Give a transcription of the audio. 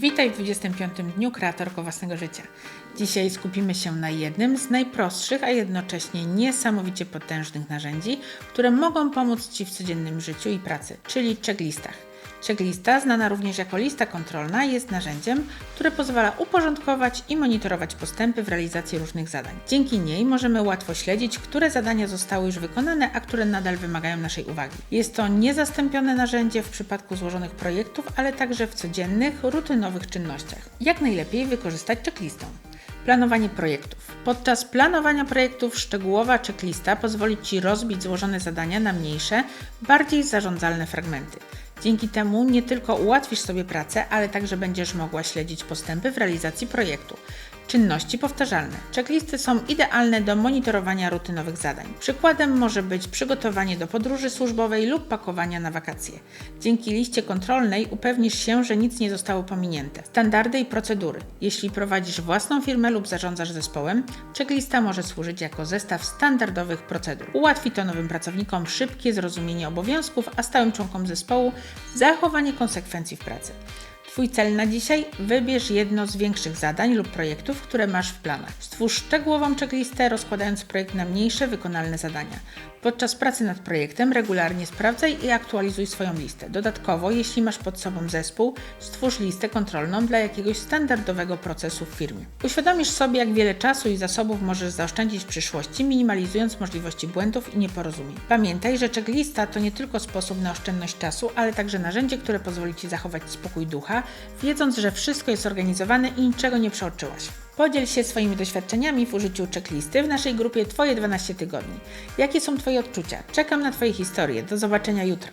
Witaj w 25 dniu kreatorko własnego życia. Dzisiaj skupimy się na jednym z najprostszych, a jednocześnie niesamowicie potężnych narzędzi, które mogą pomóc Ci w codziennym życiu i pracy, czyli checklistach. Checklista, znana również jako lista kontrolna, jest narzędziem, które pozwala uporządkować i monitorować postępy w realizacji różnych zadań. Dzięki niej możemy łatwo śledzić, które zadania zostały już wykonane, a które nadal wymagają naszej uwagi. Jest to niezastąpione narzędzie w przypadku złożonych projektów, ale także w codziennych, rutynowych czynnościach. Jak najlepiej wykorzystać checklistę? Planowanie projektów. Podczas planowania projektów szczegółowa checklista pozwoli Ci rozbić złożone zadania na mniejsze, bardziej zarządzalne fragmenty. Dzięki temu nie tylko ułatwisz sobie pracę, ale także będziesz mogła śledzić postępy w realizacji projektu. Czynności powtarzalne. Checklisty są idealne do monitorowania rutynowych zadań. Przykładem może być przygotowanie do podróży służbowej lub pakowania na wakacje. Dzięki liście kontrolnej upewnisz się, że nic nie zostało pominięte. Standardy i procedury. Jeśli prowadzisz własną firmę lub zarządzasz zespołem, checklista może służyć jako zestaw standardowych procedur. Ułatwi to nowym pracownikom szybkie zrozumienie obowiązków, a stałym członkom zespołu zachowanie konsekwencji w pracy. Twój cel na dzisiaj? Wybierz jedno z większych zadań lub projektów, które masz w planach. Stwórz szczegółową checklistę, rozkładając projekt na mniejsze, wykonalne zadania. Podczas pracy nad projektem regularnie sprawdzaj i aktualizuj swoją listę. Dodatkowo, jeśli masz pod sobą zespół, stwórz listę kontrolną dla jakiegoś standardowego procesu w firmie. Uświadomisz sobie, jak wiele czasu i zasobów możesz zaoszczędzić w przyszłości, minimalizując możliwości błędów i nieporozumień. Pamiętaj, że checklista to nie tylko sposób na oszczędność czasu, ale także narzędzie, które pozwoli Ci zachować spokój ducha, wiedząc, że wszystko jest zorganizowane i niczego nie przeoczyłaś. Podziel się swoimi doświadczeniami w użyciu checklisty w naszej grupie Twoje 12 tygodni. Jakie są Twoje odczucia? Czekam na Twoje historie. Do zobaczenia jutro.